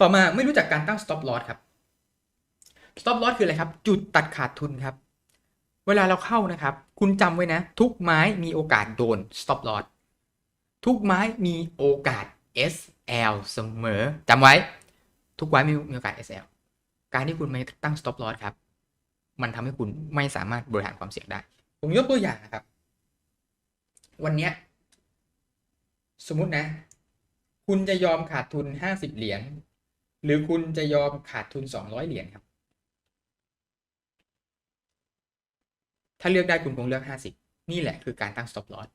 ต่อมาไม่รู้จักการตั้ง stop loss ครับ stop loss คืออะไรครับ จุดตัดขาดทุนครับ เวลาเราเข้านะครับ คุณจำไว้นะ ทุกไม้มีโอกาสโดน stop loss ทุกไม้มีโอกาส SL เสมอจำไว้ ทุกไม้มีมีโอกาส SL การที่คุณไม่ตั้ง stop loss ครับ มันทำให้คุณไม่สามารถบริหารความเสี่ยงได้ ผมยกตัวอย่างนะครับ วันนี้สมมตินะ คุณจะยอมขาดทุน 50 เหรียญ หรือคุณจะยอมขาดทุน 200 เหรียญครับ ถ้าเลือกได้คุณคงเลือก 50 นี่แหละคือการตั้ง stop loss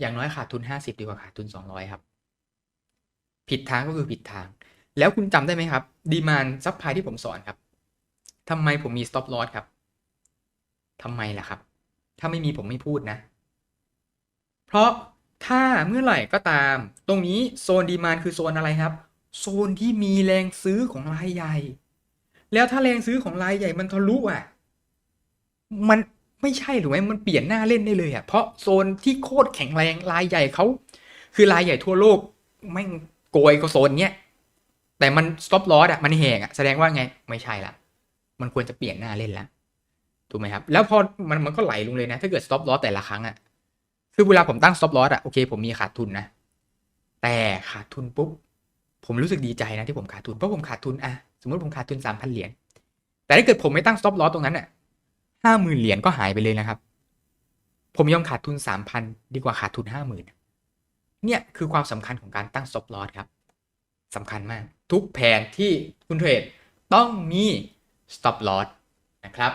อย่างน้อยขาดทุน 50 ดีกว่าขาดทุน 200 ครับ ผิดทางก็คือผิดทาง แล้วคุณจำได้ไหมครับ ดีมานซับพลายที่ผมสอนครับทำไมผมมี stop loss ครับทำไมล่ะครับ ถ้าไม่มีผมไม่พูดนะ เพราะถ้าเมื่อไหร่ก็ตาม ตรงนี้โซนดีมานคือโซนอะไรครับ โซนที่มีแรงซื้อของรายใหญ่ แล้วถ้าแรงซื้อของรายใหญ่มันทะลุอะ มันไม่ใช่หรือไหมมันเปลี่ยนหน้าเล่นได้เลยอะ เพราะโซนที่โคตรแข็งแรงรายใหญ่เขาคือรายใหญ่ทั่วโลกแม่งโกยก็โซนเนี้ยแต่มัน stop loss อะมันแหงอะแสดงว่าไงไม่ใช่ละมันควรจะเปลี่ยนหน้าเล่นล้วถูกไหมครับ แล้วพอมันมันก็ไหลลงเลยนะ ถ้าเกิด stop loss แต่ละครั้งอะคือเวลาผมตั้ง stop loss อะโอเคผมมีขาดทุนนะ แต่ขาดทุนปุ๊บ ผมรู้สึกดีใจนะที่ผมขาดทุนเพราะผมขาดทุนอะสมมติผมขาดทุนสามพันเหรียญแต่ถ้าเกิดผมไม่ตั้ง stop loss ตรงนั้นอะห้าหมื่นเหรียญก็หายไปเลยนะครับ ผมยอมขาดทุนสามพันดีกว่าขาดทุนห้าหมื่นเนี่ยคือความสำคัญของการตั้ง stop loss ครับสำคัญมาก ทุกแผนที่คุณเทรดต้องมี stop loss นะครับ